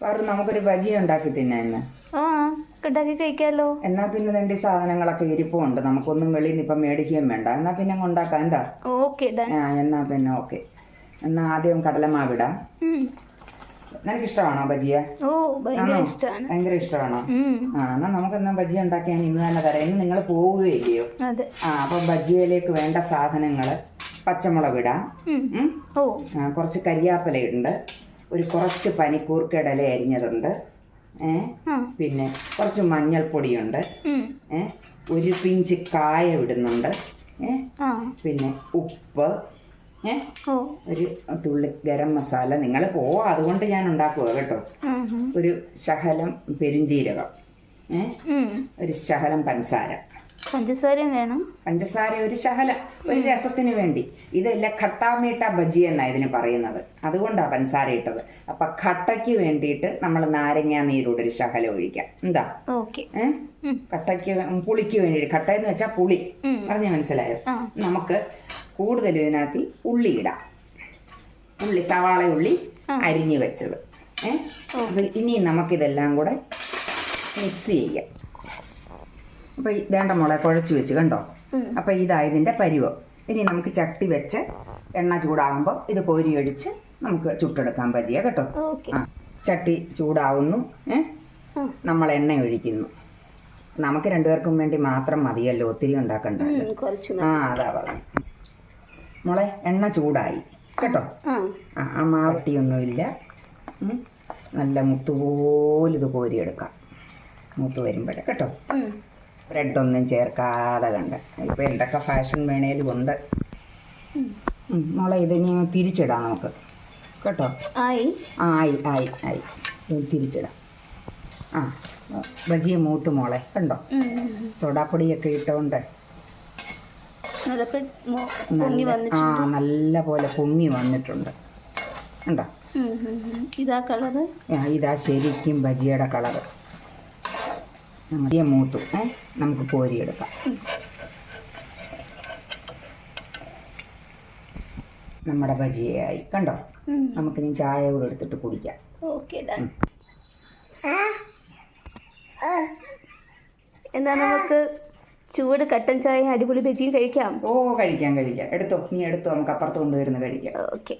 പാറു നമുക്കൊരു ബജി ഉണ്ടാക്കി തിന്നാ ഇന്ന്. ആ ഉണ്ടാക്കി കഴിക്കാലോ. എന്നാ പിന്നെ നിന്റെ സാധനങ്ങളൊക്കെ ഇരിപ്പുണ്ട്. നമുക്കൊന്നും വെളിയിൽ നിന്ന് ഇപ്പം മേടിക്കുകയും വേണ്ട. എന്നാ പിന്നെ അങ്ങ് ഉണ്ടാക്കാം. എന്താ? ഓക്കെ ആ എന്നാ പിന്നെ ഓക്കെ. എന്നാ ആദ്യം കടലമാവിടാ. നിനക്ക് ഇഷ്ടമാണോ ബജിയ? ഭയങ്കര ഇഷ്ടമാണ്. ആ എന്നാ നമുക്ക് എന്നാ ബജി ഉണ്ടാക്കിയാൽ ഇന്ന് തന്നെ തരാം. ഇന്ന് നിങ്ങൾ പോവുകയില്ലയോ? ആ അപ്പൊ ബജിയയിലേക്ക് വേണ്ട സാധനങ്ങൾ പച്ചമുളക് ഇടാം. കുറച്ച് കരിയാപ്പല കരിയാപ്പിലയുണ്ട്. ഒരു കുറച്ച് പനിക്കൂർക്കടല അരിഞ്ഞതുണ്ട്. ഏ? പിന്നെ കുറച്ച് മഞ്ഞൾപ്പൊടിയുണ്ട്. ഏ? ഒരു പിഞ്ച് കായ ഇടുന്നുണ്ട്. ഏ? പിന്നെ ഉപ്പ്. ഏ? ഒരു തുള്ളി ഗരം മസാല. നിങ്ങൾ പോവാ അതുകൊണ്ട് ഞാൻ ഉണ്ടാക്കുക കേട്ടോ. ഒരു ശകലം പെരിഞ്ചീരകം ഏ? ഒരു ശകലം പഞ്ചസാര. പഞ്ചസാരയും വേണം. പഞ്ചസാര ഒരു ശകല ഒരു രസത്തിന് വേണ്ടി. ഇതെല്ലാം ഖട്ടാമീട്ട ബജി എന്നാ ഇതിന് പറയുന്നത്. അതുകൊണ്ടാണ് പഞ്ചസാര ഇട്ടത്. അപ്പൊ ഖട്ടയ്ക്ക് വേണ്ടിയിട്ട് നമ്മൾ നാരങ്ങാ നീരോട് ഒരു ശകല ഒഴിക്കാം. എന്താ? ഓക്കെ. ഏഹ് കട്ടയ്ക്ക് പുളിക്ക് വേണ്ടിയിട്ട്. കട്ട എന്ന് വെച്ചാൽ പുളി. പറഞ്ഞ മനസ്സിലായോ? നമുക്ക് കൂടുതലും ഇതിനകത്ത് ഉള്ളി ഇടാം. ഉള്ളി സവാള ഉള്ളി അരിഞ്ഞു വെച്ചത്. ഏഹ് ഇനി നമുക്കിതെല്ലാം കൂടെ മിക്സ് ചെയ്യാം. അപ്പൊ ഇതേണ്ട മോളെ കുഴച്ച് വെച്ച് കണ്ടോ? അപ്പോൾ അപ്പൊ ഇതാ ഇതിന്റെ പരുവം. ഇനി നമുക്ക് ചട്ടി വെച്ച് എണ്ണ ചൂടാകുമ്പോൾ ഇത് കോരി ഒഴിച്ച് നമുക്ക് ചുട്ടെടുക്കാൻ പറ്റിയ കേട്ടോ? ആ ചട്ടി ചൂടാവുന്നു ഏ? നമ്മൾ എണ്ണ ഒഴിക്കുന്നു. നമുക്ക് രണ്ടുപേർക്കും വേണ്ടി മാത്രം മതിയല്ലോ ഒത്തിരി ഉണ്ടാക്കണ്ട ആ അതാ പറഞ്ഞു. മോളെ എണ്ണ ചൂടായി കേട്ടോ? ആ. മാവട്ടിയൊന്നുമില്ല. നല്ല മുത്തുപോലെ ഇത് കോരിയെടുക്കാം. മുത്തു വരുമ്പോഴേ കേട്ടോ. ബ്രെഡൊന്നും ചേർക്കാതെ കണ്ട്. ഇപ്പം എന്തൊക്കെ ഫാഷൻ വേണേലും ഉണ്ട്. മോളെ ഇതിനി തിരിച്ചിടാം നമുക്ക്. കേട്ടോ? ആയി. ആയി ആയി ആയി. തിരിച്ചിടാം. ആ ബജിയ മൂത്ത് മോളെ കണ്ടോ. സോഡാപ്പൊടിയൊക്കെ ഇട്ടുകൊണ്ട് വന്നിട്ട് ആ നല്ല പോലെ പൊങ്ങി വന്നിട്ടുണ്ട്. കണ്ടോ. ഇതാ കളറ്? ഇതാ ശരിക്കും ബജിയുടെ കളറ്. ബജിയ മൂത്തു. ഏ നമുക്ക് കോരിയെടുക്കാം. നമ്മുടെ ഭജിയായി കണ്ടോ? നമുക്ക് നമുക്കിനി ചായ കൂടെ എടുത്തിട്ട് കുടിക്കാം. ഓക്കെ എന്നാ നമുക്ക് ചൂട് കട്ടൻ ചായ അടിപൊളി ബജിയും കഴിക്കാം? ഓ കഴിക്കാം കഴിക്കാം. എടുത്തോ. നീ എടുത്തോ. നമുക്ക് അപ്പുറത്ത് കൊണ്ടുവരുന്ന കഴിക്കാം. ഓക്കെ.